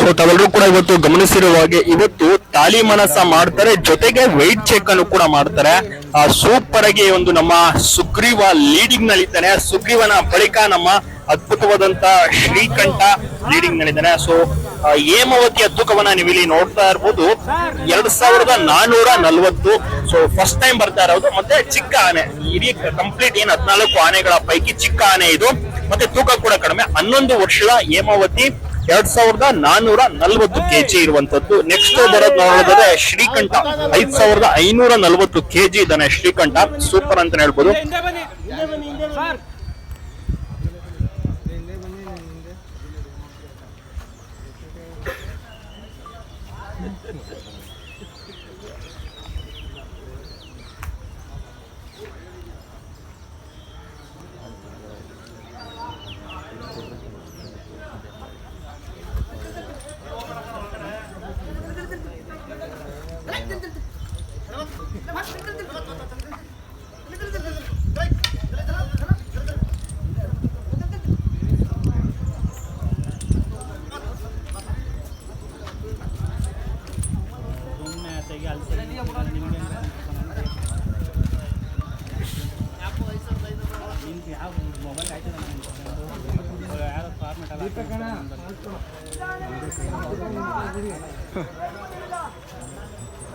So ತಾವೆಲ್ಲರೂ ಕೂಡ ಇವತ್ತು ಗಮನಿಸಿರುವ ಹಾಗೆ ಇವತ್ತು ತಾಲಿ ಮನಸ ಮಾಡ್ತಾರೆ, ಜೊತೆಗೆ ವೈಟ್ ಚೆಕ್ ಅನ್ನು ಕೂಡ ಮಾಡ್ತಾರೆ. ಆ ಸೂಪರ್ ಆಗಿ ಒಂದು ನಮ್ಮ ಸುಗ್ರೀವ ಲೀಡಿಂಗ್ ನಲ್ಲಿದ್ದಾನೆ. ಸುಗ್ರೀವನ ಬಳಿಕ ನಮ್ಮ ಅದ್ಭುತವಾದಂತ ಶ್ರೀಕಂಠ ಲೀಡಿಂಗ್ ನಲ್ಲಿದ್ದಾನೆ. ಸೊ ಹೇಮಾವತಿಯ ತೂಕವನ್ನ ನೀವು ಇಲ್ಲಿ ನೋಡ್ತಾ ಇರ್ಬೋದು. ಎರಡ್ ಸಾವಿರದ ನಾನೂರ ನಲ್ವತ್ತು. ಸೊ ಫಸ್ಟ್ ಟೈಮ್ ಬರ್ತಾ ಇರೋದು. ಮತ್ತೆ ಚಿಕ್ಕ ಆನೆ. ಇಡೀ ಕಂಪ್ಲೀಟ್ ಏನ್ ಹದಿನಾಲ್ಕು ಆನೆಗಳ ಪೈಕಿ ಚಿಕ್ಕ ಆನೆ ಇದು. ಮತ್ತೆ ತೂಕ ಕೂಡ ಕಡಿಮೆ. ಹನ್ನೊಂದು ವರ್ಷದ ಹೇಮಾವತಿ. ಎರಡ್ ಸಾವಿರದ ನಾನೂರ ನಲ್ವತ್ತು ಕೆಜಿ ಇರುವಂತದ್ದು ನೆಕ್ಸ್ಟ್ ಬರೋದು ನೋಡೋದಾದ್ರೆ ಶ್ರೀಕಂಠ. ಐದ್ ಸಾವಿರದ ಐನೂರ ನಲ್ವತ್ತು ಕೆಜಿ ಇದ್ದಾನೆ ಶ್ರೀಕಂಠ. ಸೂಪರ್ ಅಂತ ಹೇಳ್ಬೋದು.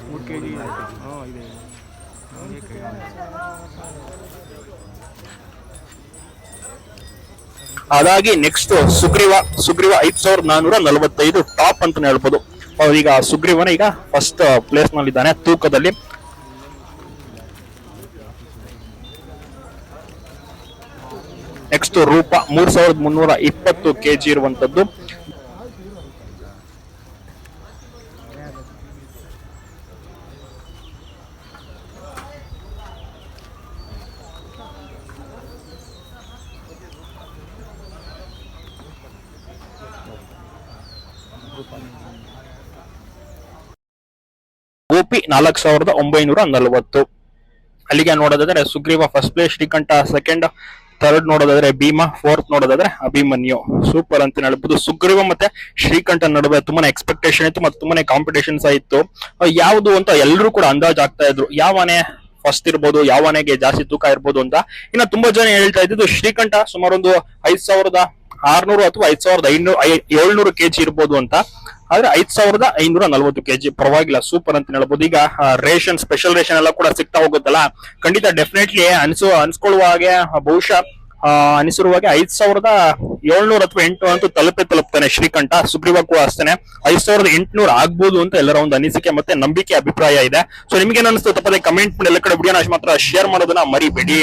ಮೂರು ಕೆ ಜಿ ಹಾಂ ಇದೆ ಅದಾಗಿ ನೆಕ್ಸ್ಟ್ ಸುಗ್ರೀವ ಸುಗ್ರೀವ ಐದ್ ಸಾವಿರದ ನಾನೂರ ನಲವತ್ತೈದು ಟಾಪ್ ಅಂತ ಹೇಳ್ಬೋದು. ಈಗ ಸುಗ್ರೀವನ ಈಗ ಫಸ್ಟ್ ಪ್ಲೇಸ್ನಲ್ಲಿ ಇದ್ದಾನೆ ತೂಕದಲ್ಲಿ. ನೆಕ್ಸ್ಟ್ ರೂಪ ಮೂರ್ ಸಾವಿರದ ಮುನ್ನೂರ ಇಪ್ಪತ್ತು ಕೆಜಿ ಇರುವಂತದ್ದು. ಗೋಪಿ ನಾಲ್ಕು ಸಾವಿರದ ಒಂಬೈನೂರ ನಲವತ್ತು. ಅಲ್ಲಿಗೆ ನೋಡೋದಾದ್ರೆ Sugriva first place Srikantha second third ನೋಡೋದಾದ್ರೆ ಭೀಮ ಫೋರ್ತ್ ನೋಡೋದಾದ್ರೆ ಅಭಿಮನ್ಯು. ಸೂಪರ್ ಅಂತ ಹೇಳ್ಬೋದು. ಸುಗ್ರೀವ ಮತ್ತೆ ಶ್ರೀಕಂಠ ನಡುವೆ ತುಂಬಾನೇ ಎಕ್ಸ್ಪೆಕ್ಟೇಷನ್ ಇತ್ತು ಮತ್ತೆ ತುಂಬಾನೇ ಕಾಂಪಿಟೇಷನ್ಸ್ ಇತ್ತು. ಅಹ್ ಯಾವುದು ಅಂತ ಎಲ್ಲರೂ ಕೂಡ ಅಂದಾಜ್ ಆಗ್ತಾ ಇದ್ರು. ಯಾವನೇ ಫಸ್ಟ್ ಇರ್ಬೋದು, ಯಾವನೆಗೆ ಜಾಸ್ತಿ ತೂಕ ಇರ್ಬೋದು ಅಂತ ಇನ್ನ ತುಂಬಾ ಜನ ಹೇಳ್ತಾ ಇದ್ದಿದ್ದು ಶ್ರೀಕಂಠ ಸುಮಾರು ಒಂದು ಐದ್ ಸಾವಿರದ ಆರ್ನೂರು ಅಥವಾ ಐದ್ ಸಾವಿರದ ಐನೂರು ಏಳ್ನೂರು ಕೆಜಿ ಇರ್ಬೋದು ಅಂತ. ಆದ್ರೆ ಐದ್ ಸಾವಿರದ ಐನೂರ ನಲ್ವತ್ತು ಕೆಜಿ. ಪರವಾಗಿಲ್ಲ ಸೂಪರ್ ಅಂತ ಹೇಳ್ಬೋದು. ಈಗ ರೇಷನ್ ಸ್ಪೆಷಲ್ ರೇಷನ್ ಎಲ್ಲ ಕೂಡ ಸಿಗ್ತಾ ಹೋಗುತ್ತಲ್ಲ. ಖಂಡಿತ ಡೆಫಿನೆಟ್ಲಿ ಅನ್ಸು ಅನ್ಸ್ಕೊಳ್ಳುವ ಹಾಗೆ ಬಹುಶಃ ಆ, ಅನಿಸಿರುವ ಹಾಗೆ ಐದ್ ಸಾವಿರದ ಏಳ್ನೂರ ಅಥವಾ ಎಂಟು ಅಂತೂ ತಲುಪೆ ತಲುಪ್ತಾನೆ ಶ್ರೀಕಂಠ. ಸುಗ್ರೀವ ಕೂಡ ಅಷ್ಟೇನೆ. ಐದ್ ಸಾವಿರದ ಎಂಟುನೂರ ಆಗ್ಬೋದು ಅಂತ ಎಲ್ಲರ ಒಂದು ಅನಿಸಿಕೆ ಮತ್ತೆ ನಂಬಿಕೆ ಅಭಿಪ್ರಾಯ ಇದೆ. ಸೊ ನಿಮ್ಗೆ ಅನಿಸ್ತು ತಪ್ಪದೆ ಕಮೆಂಟ್ ಎಲ್ಲ ಕಡೆ ವಿಡಿಯೋನ ಮಾತ್ರ ಶೇರ್ ಮಾಡೋದನ್ನ ಮರಿಬೇಡಿ.